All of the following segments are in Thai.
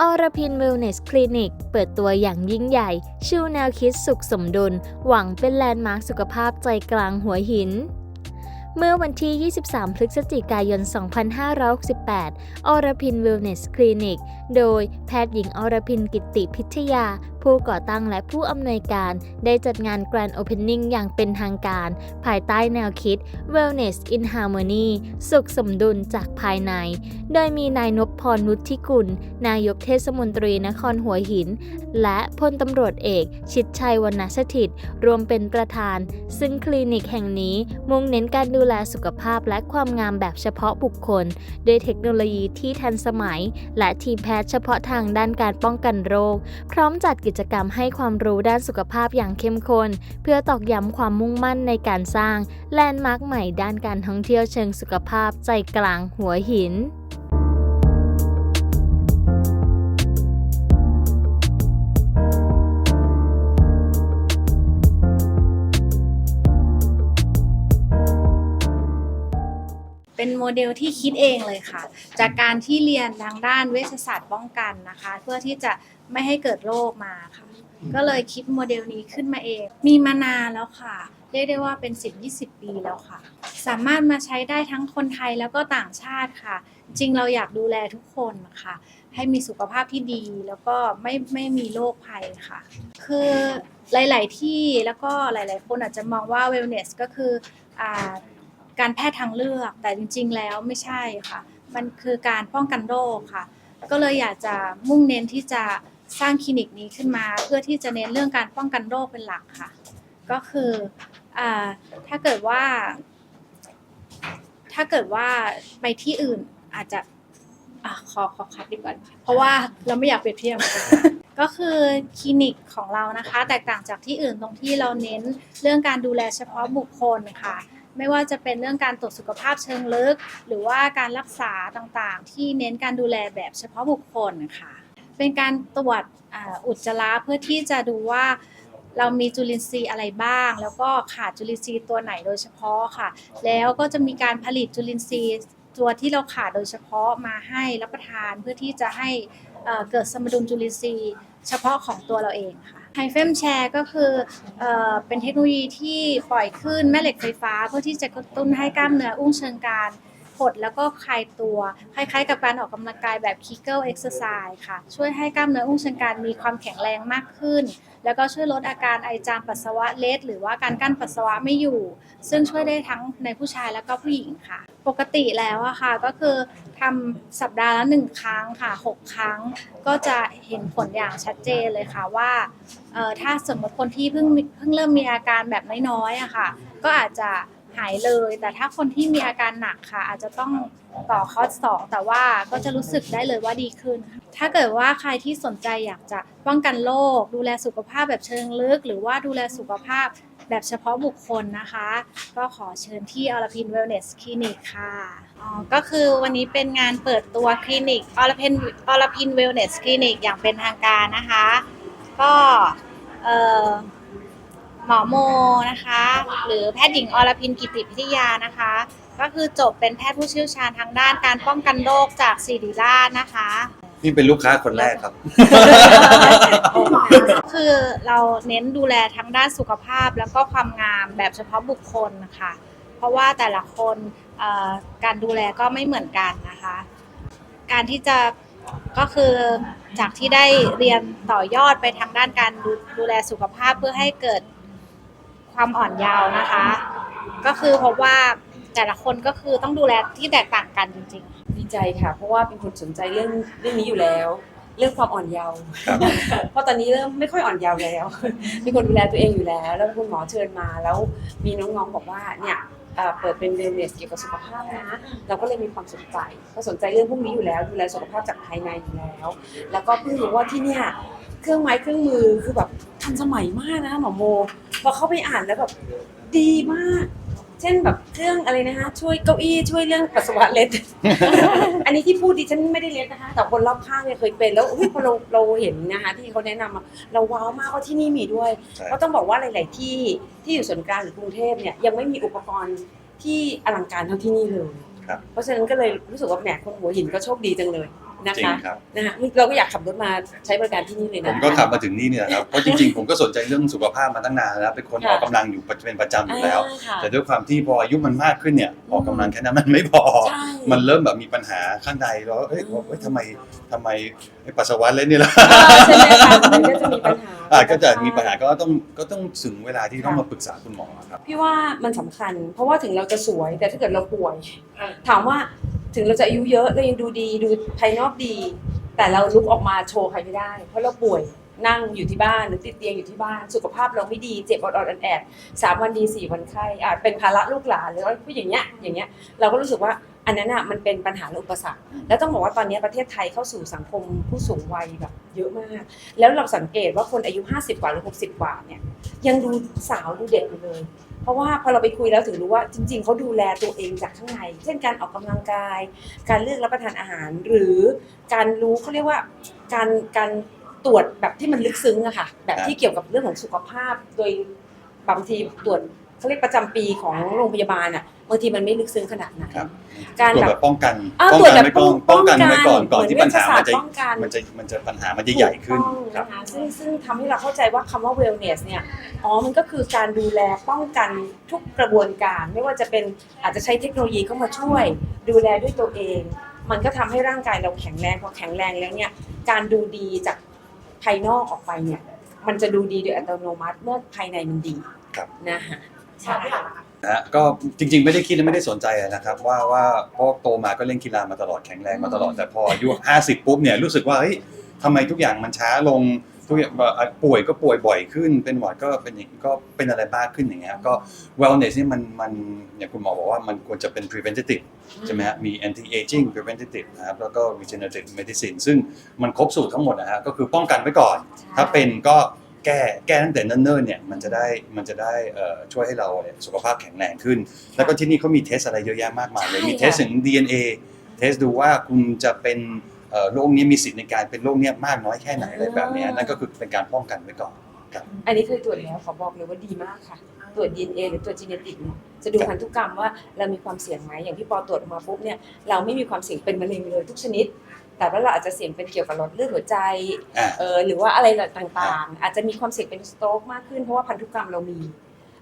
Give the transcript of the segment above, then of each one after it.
อรพินเวลเนสคลินิก เปิดตัวอย่างยิ่งใหญ่ ชูแนวคิดสุขสมดุล หวังเป็นแลนด์มาร์คสุขภาพใจกลางหัวหิน เมื่อวันที่ 23 พฤศจิกายน 2568 อรพิน Wellness Clinic โดยแพทย์หญิงอรพินกิติพิทยา ผู้ก่อตั้งและผู้อำนวยการ ได้จัดงาน Grand Opening อย่างเป็นทางการ ภายใต้แนวคิด Wellness in Harmony สุขสมดุลจากภายใน โดยมีนายนพพรนุชทิกุล นายกเทศมนตรีนครหัวหิน และพลตำรวจเอก ชิดชัยวรรณสถิต รวมเป็นประธาน ซึ่งคลินิกแห่งนี้มุ่งเน้นการดูแลสุขภาพและความงามแบบเฉพาะบุคคล ด้วยเทคโนโลยีที่ทันสมัย และทีมแพทย์เฉพาะทางด้านการป้องกันโรค พร้อมจัดกิจกรรมให้ความรู้ด้านสุขภาพอย่างเข้มข้น เพื่อตอกย้ำความมุ่งมั่นในการสร้างแลนด์มาร์คใหม่ด้านการท่องเที่ยวเชิงสุขภาพใจกลางหัวหิน เป็นโมเดลที่คิดเองเลยค่ะ จากการที่เรียนทางด้านเวชศาสตร์ป้องกันนะคะ เพื่อที่จะไม่ให้เกิดโรคมาค่ะ ก็เลยคิดโมเดลนี้ขึ้นมาเอง มีมานานแล้วค่ะเรียกได้ว่าเป็น 10-20 ปีแล้วค่ะ สามารถมาใช้ได้ทั้งคนไทยแล้วก็ต่างชาติค่ะ จริงเราอยากดูแลทุกคนค่ะ ให้มีสุขภาพที่ดีแล้วก็ไม่ไม่มีโรคภัยค่ะ คือหลาย ๆ ที่แล้วก็หลาย ๆ คนอาจจะมองว่า wellness ก็คืออ่า การแพทย์ทางเลือก แต่จริง ๆ แล้วไม่ใช่ค่ะ มันคือการป้องกันโรคค่ะ ก็เลยอยากจะมุ่งเน้นที่จะสร้างคลินิกนี้ขึ้นมา เพื่อที่จะเน้นเรื่องการป้องกันโรคเป็นหลักค่ะ ก็คืออ่าถ้าเกิดว่า ถ้าเกิดว่าไปที่อื่นอาจจะอะขอขอคัดดีกว่าเพราะว่าเราไม่อยากเปรียบเทียบ ก็คือคลินิกของเรานะคะ แตกต่างจากที่อื่นตรงที่เราเน้นเรื่องการดูแลเฉพาะบุคคลค่ะ ไม่ว่าจะเป็นเรื่องการตรวจสุขภาพเชิงลึก หรือว่าการรักษาต่างๆ ที่เน้นการดูแลแบบเฉพาะบุคคลค่ะเป็นการตรวจอ,อุจจาระเพื่อที่จะดูว่าเรามีจุลินทรีย์อะไรบ้าง แล้วก็ขาดจุลินทรีย์ตัวไหนโดยเฉพาะค่ะ แล้วก็จะมีการผลิตจุลินทรีย์ตัวที่เราขาดโดยเฉพาะมาให้รับประทานเพื่อที่จะให้เกิดสมดุลจุลินทรีย์ เฉพาะของตัวเราเองค่ะไฮเฟมแชร์ก็คือเอ่อเป็นเทคโนโลยีที่ปล่อยคลื่นแม่เหล็กไฟฟ้า เพื่อที่จะกระตุ้นให้กล้ามเนื้ออุ้งเชิงกราน หดแล้วก็คลายตัว คล้ายๆ กับการออกกำลังกายแบบ Kegel Exercise ค่ะ ช่วยให้กล้ามเนื้ออุ้งเชิงกรานมีความแข็งแรงมากขึ้น แล้วก็ช่วยลดอาการไอจามปัสสาวะเล็ดหรือว่าการกั้นปัสสาวะไม่อยู่ ซึ่งช่วยได้ทั้งในผู้ชายแล้วก็ผู้หญิงค่ะ ปกติแล้วอะค่ะก็คือทำสัปดาห์ละหนึ่งครั้งค่ะหกครั้ง ก็จะเห็นผลอย่างชัดเจนเลยค่ะว่าถ้าสมมติคนที่เพิ่งเพิ่งเริ่มมีอาการแบบน้อยๆอะค่ะ ก็อาจจะ หายเลย แต่ถ้าคนที่มีอาการหนักค่ะ อาจจะต้องต่อคอร์สสองแต่ว่าก็จะรู้สึกได้เลยว่าดีขึ้นค่ะถ้าเกิดว่าใครที่สนใจอยากจะป้องกันโรคดูแลสุขภาพแบบเชิงลึก หรือว่าดูแลสุขภาพแบบเฉพาะบุคคลนะคะ ก็ขอเชิญที่อรพินเวลเนสคลินิกค่ะอ๋อก็คือวันนี้เป็นงานเปิดตัวคลินิกอรพินอรพินเวลเนสคลินิกอย่างเป็นทางการนะคะ ก็เอ่อ หมอโมนะคะ หรือแพทย์หญิงอรพินกิติพิทยานะคะ ก็คือจบเป็นแพทย์ผู้เชี่ยวชาญทางด้านการป้องกันโรคจากศิริราชนะคะ นี่เป็นลูกค้าคนแรกครับ คือเราเน้นดูแลทั้งด้านสุขภาพแล้วก็ความงามแบบเฉพาะบุคคลนะคะ เพราะว่าแต่ละคนเอ่อการดูแลก็ไม่เหมือนกันนะคะ การที่จะก็คือจากที่ได้เรียนต่อยอดไปทางด้านการดูดูแลสุขภาพเพื่อให้เกิด ความอ่อนเยาว์นะคะ ก็คือพบว่าแต่ละคนก็คือต้องดูแลที่แตกต่างกันจริงๆ ดีใจค่ะ เพราะว่าเป็นคนสนใจเรื่องเรื่องนี้อยู่แล้ว เรื่องความอ่อนเยาว์ครับเพราะตอนนี้เริ่มไม่ค่อยอ่อนเยาว์แล้วมีคนดูแลตัวเองอยู่แล้ว แล้วคุณหมอเชิญมาแล้วมีน้องๆบอกว่าเนี่ยเอ่อเปิดเป็นเวลเนสเกี่ยวกับสุขภาพนะเราก็เลยมีความสนใจก็สนใจเรื่องพวกนี้อยู่แล้วดูแลสุขภาพจากภายในอยู่แล้ว แล้วก็เพิ่งรู้ว่าที่เนี่ยเครื่องไม้เครื่องมือคือแบบทันสมัยมากนะหมอโม พอเข้าไปอ่านแล้วแบบดีมาก เช่นแบบเครื่องอะไรนะคะ ช่วยเก้าอี้ช่วยเรื่องปัสสาวะเล็ด อันนี้ที่พูดดิฉันไม่ได้เล็ดนะคะ แต่คนรอบข้างเนี่ยเคยเป็นแล้วอุ๊ยพอเราเราเห็นนะคะที่เขาแนะนำอะเราว้าวมากว่าที่นี่มีด้วยใช่เพราะต้องบอกว่าหลาย ๆ ที่ที่อยู่ส่วนกลางหรือกรุงเทพเนี่ยยังไม่มีอุปกรณ์ที่อลังการเท่าที่นี่เลย ครับ เพราะฉะนั้นก็เลยรู้สึกว่าแหมคนหัวหินก็โชคดีจังเลย นะจริงคะครับ นะคะเราก็อยากขับรถมาใช้บริการที่นี่เลยผนะ มก็ขับมาถึงนี่เนี่ยครับ เพราะจริงๆ ผมก็สนใจเรื่องสุขภาพมาตั้งนานแล้ว เป็นคนค่ะออกกำลังอยู่เป็นประจำอยู่แล้ว อ่าค่ะ แต่ด้วยความที่พออายุมันมากขึ้นเนี่ยออกกำลังแค่นั้นมันไม่พอ ใช่มันเริ่มแบบมีปัญหาข้างในแล้วเฮ้ยว่าเฮ้ยทำไมทำไมไอ้ปัสสาวะเล่นนี่ล่ะอ่าใช่ไหมคะมันก็จะมีปัญหา อ่าก็จะมีปัญหาก็ต้องก็ต้องถึงเวลาที่ต้องมาปรึกษาคุณหมอครับ พี่ว่ามันสำคัญ เพราะว่าถึงเราจะสวยแต่ถ้าเกิดเราป่วย ถามว่า ถึงเราจะอายุเยอะเรายังดูดีดูภายนอกดี แต่เราลุกออกมาโชว์ใครไม่ได้ เพราะเราป่วยนั่งอยู่ที่บ้านหรือติดเตียงอยู่ที่บ้าน สุขภาพเราไม่ดีเจ็บอดๆแอดสามวันดีสี่วันไข้อาจเป็นภาระลูกหลานหรือว่าผู้อย่างเงี้ยอย่างเงี้ยเราก็รู้สึกว่าอันนั้นอะมันเป็นปัญหาและอุปสรรค แล้วต้องบอกว่าตอนนี้ประเทศไทยเข้าสู่สังคมผู้สูงวัยแบบเยอะมาก แล้วเราสังเกตว่าคนอายุ 50 กว่าหรือ 60 กว่าเนี่ยยังดูสาวดูเด็กอยู่เลย ราะว่าพอเราไปคุยแล้วถึงรู้ว่าจริง ๆเขาดูแลตัวเองจากข้างใน เช่นการออกกำลังกาย การเลือกรับประทานอาหาร หรือการรู้เขาเรียกว่าการการตรวจแบบที่มันลึกซึ้งอะค่ะ แบบที่เกี่ยวกับเรื่องของสุขภาพโดยบางทีตรวจ เขาเรียกประจำปีของโรงพยาบาลอะบางทีมันไม่ลึกซึ้งขนาดนั้นครับ การตรวจแบแบบ บป้องกันอ่าป้องตรวจกันแบบไว้ก่อนป้องกันไว้ก่อนก่อนที่เหมืปัญหามันจะเวชศสตร์ป้องกัน มันจะมันจะปัญหามันจะใหญ่ขึ้นถูกครัต้อบ งนะคะซึ่งซึ่งทำให้เราเข้าใจว่าคำว่า wellness เนี่ย อ๋อ มันก็คือการดูแลป้องกันทุกกระบวนการ ไม่ว่าจะเป็นอาจจะใช้เทคโนโลยีเข้ามาช่วย ดูแลด้วยตัวเอง มันก็ทำให้ร่างกายเราแข็งแรงพอแข็งแรงแล้วเนี่ย การดูดีจากภายนอกออกไปเนี่ย มันจะดูดีโดยอัตโนมัติเมื่อภายในมันดีครับ นะคะ ใช่นะฮะก็จริงๆไม่ได้คิดและไม่ได้สนใจนะครับว่าว่าเพราะโตมาก็เล่นกีฬามาตลอดแข็งแรงมาตลอดแต่พออายุ50 ปุ๊บเนี่ยรู้สึกว่าเฮ้ยทำไมทุกอย่างมันช้าลงทุกอย่างแบบอะป่วยก็ป่วยบ่อยขึ้น เป็นหวัดก็เป็นอย่างก็เป็นอะไรบ้ากขึ้นอย่างเงี้ยก็ wellness นี่มันมันอย่างคุณหมอบอกว่ามันควรจะเป็น preventative ใช่ไหมฮะมี anti aging preventative นะครับแล้วก็ regenerative medicine ซึ่งมันครบสูตรทั้งหมดนะฮะก็คือป้องกันไว้ก่อน ถ้าเป็นก็ แก้แก้ตั้งแต่เนิ่นๆเนี่ยมันจะได้มันจะได้เอ่อช่วยให้เราเนี่ยสุขภาพแข็งแรงขึ้น แล้วก็ที่นี่เขามีเทสอะไรเยอะแยะมากมายเลยใช่มีเทสค่ะถึง DNA เทสดูว่าคุณจะเป็นเอ่อโรคนี้มีสิทธิ์ในการเป็นโรคเนี้ยมากน้อยแค่ไหนอะไรแบบเนี้ยนั่นก็คือเป็นการป้องกันไว้ก่อน อันนี้เคยตรวจแล้วขอบอกเลยว่าดีมากค่ะ ตรวจ DNA หรือตรวจจีเนติกเนี่ยจะดูพันธุกรรมว่าเรามีความเสี่ยงไหมอย่างที่ปอตรวจออกมาปุ๊บเนี่ยเราไม่มีความเสี่ยงเป็นมะเร็งเลยทุกชนิด แต่ว่าเราอาจจะเสี่ยงเป็นเกี่ยวกับหลอดเลือดหัวใจอ่าเออหรือว่าอะไรต่างๆ อาจจะมีความเสี่ยงเป็นสโตรกมากขึ้นเพราะว่าพันธุกรรมเรามี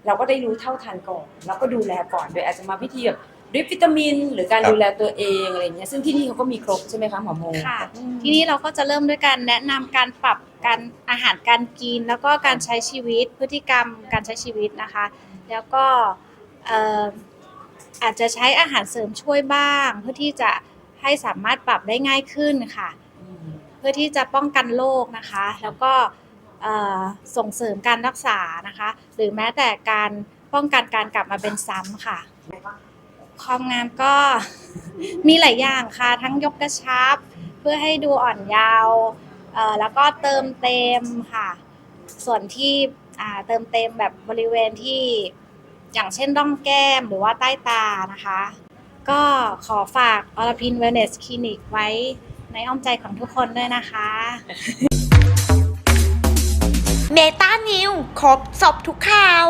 เราก็ได้รู้เท่าทันก่อนแล้วก็ดูแลก่อนโดยอาจจะมาวิธีแบบดริปวิตามิน หรือการครับดูแลตัวเองอะไรเงี้ยซึ่งที่นี่เขาก็มีครบใช่ไหมคะหมอโมค่ะอืมทีนี้เราก็จะเริ่มด้วยการแนะนำการปรับการอาหารการกิน แล้วก็การใช้ชีวิตพฤติกรรมการใช้ชีวิตนะคะ แล้วก็เอ่ออาจจะใช้อาหารเสริมช่วยบ้าง เพื่อที่จะ ให้สามารถปรับได้ง่ายขึ้นค่ะ เพื่อที่จะป้องกันโรคนะคะ แล้วก็เอ่อส่งเสริมการรักษานะคะ หรือแม้แต่การป้องกันการกลับมาเป็นซ้ำค่ะความงามก็มีหลายอย่างค่ะ ทั้งยกกระชับ เพื่อให้ดูอ่อนเยาว์เอ่อแล้วก็เติมเต็มค่ะ ส่วนที่อ่าเติมเต็มแบบบริเวณที่อย่างเช่นร่องแก้มหรือว่าใต้ตานะคะ ก็ขอฝากอรพินเวลเนสคลินิกไว้ในอ้อมใจของทุกคนด้วยนะคะ เมตานิวครบสอบทุกข่าว